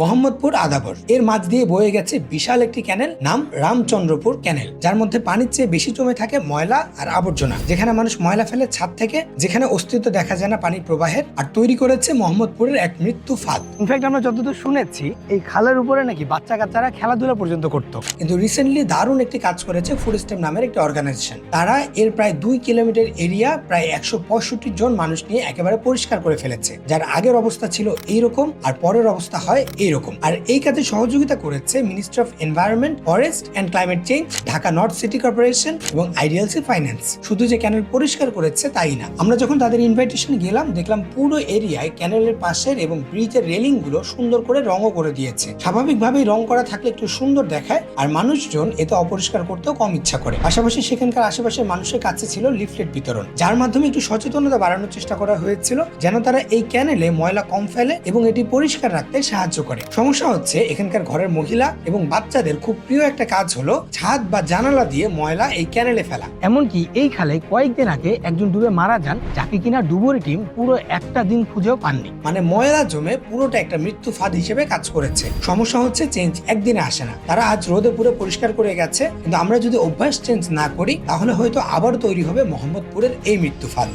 মোহাম্মদপুর আদাবর। এর মাঝ দিয়ে বয়ে গেছে বিশাল একটি ক্যানেল নাম রামচন্দ্রপুর ক্যানেল। যার মধ্যে পানির চেয়ে বেশি জমে থাকে ময়লা আর আবর্জনা যেখানে মানুষ ময়লা ফেলে ছাদ থেকে যেখানে অস্তিত্ব দেখা যায় না পানির প্রবাহের আর তৈরি করেছে মোহাম্মদপুরের এক মৃত্যু ফাঁদ। ইনফ্যাক্ট আমরা যতদূর শুনেছি এই খালের উপরে নাকি বাচ্চা কাচ্চারা খেলাধুলা পর্যন্ত করতো। কিন্তু রিসেন্টলি দারুণ একটি কাজ করেছে ফুড স্টেপ নামের একটি অর্গানাইজেশন তারা এর প্রায় দুই কিলোমিটার এরিয়া প্রায় একশো পঁয়ষট্টি জন মানুষ নিয়ে একেবারে পরিষ্কার করে ফেলেছে যার আগের অবস্থা ছিল এইরকম আর পরের অবস্থা হয় এইরকম আর এই কাজে সহযোগিতা করেছে ministry of environment forest and climate change Dhaka north city corporation এবং আইডিয়ালসি ফাইন্যান্স শুধু যে ক্যানেল পরিষ্কার করেছে তাই না। আমরা যখন তাদের ইনভাইটেশন গেলাম, দেখলাম পুরো এরিয়ায় ক্যানেলের পাশের এবং ব্রিজের রেলিংগুলো সুন্দর করে রঙও করে দিয়েছে। স্বাভাবিকভাবেই রং করা থাকলে একটু সুন্দর দেখায়, আর মানুষজন এতে অপরিষ্কার করতেও কম ইচ্ছা করে। পাশাপাশি সেখানকার আশেপাশের মানুষের কাছে ছিল লিফলেট বিতরণ, যার মাধ্যমে একটু সচেতনতা বাড়ানোর চেষ্টা করা হয়েছিল, যেন তারা এই ক্যানেলে ময়লা কম ফেলে এবং এটি পরিষ্কার রাখতে সাহায্য করে। সমস্যা হচ্ছে এখানকার ঘরের মহিলা এবং বাচ্চাদের খুব প্রিয় একটা কাজ হলো ছাদ বা জানালা দিয়ে ময়লা এই ক্যানেলে ফেলা। এমনকি এই খালে কয়েকদিন আগে একজন ডুবে মারা যান যাকে কিনা ডুবুরি টিম পুরো একটা দিন খুঁজেও পাননি। মানে ময়লা জমে পুরোটা একটা মৃত্যু ফাঁদ হিসেবে কাজ করেছে। সমস্যা হচ্ছে চেঞ্জ একদিনে আসে না। তারা আজ রোদে পুরো পরিষ্কার করে গেছে। কিন্তু আমরা যদি অভ্যাস চেঞ্জ না করি তাহলে হয়তো আবার তৈরি হবে মোহাম্মদপুরের এই মৃত্যু ফাঁদ।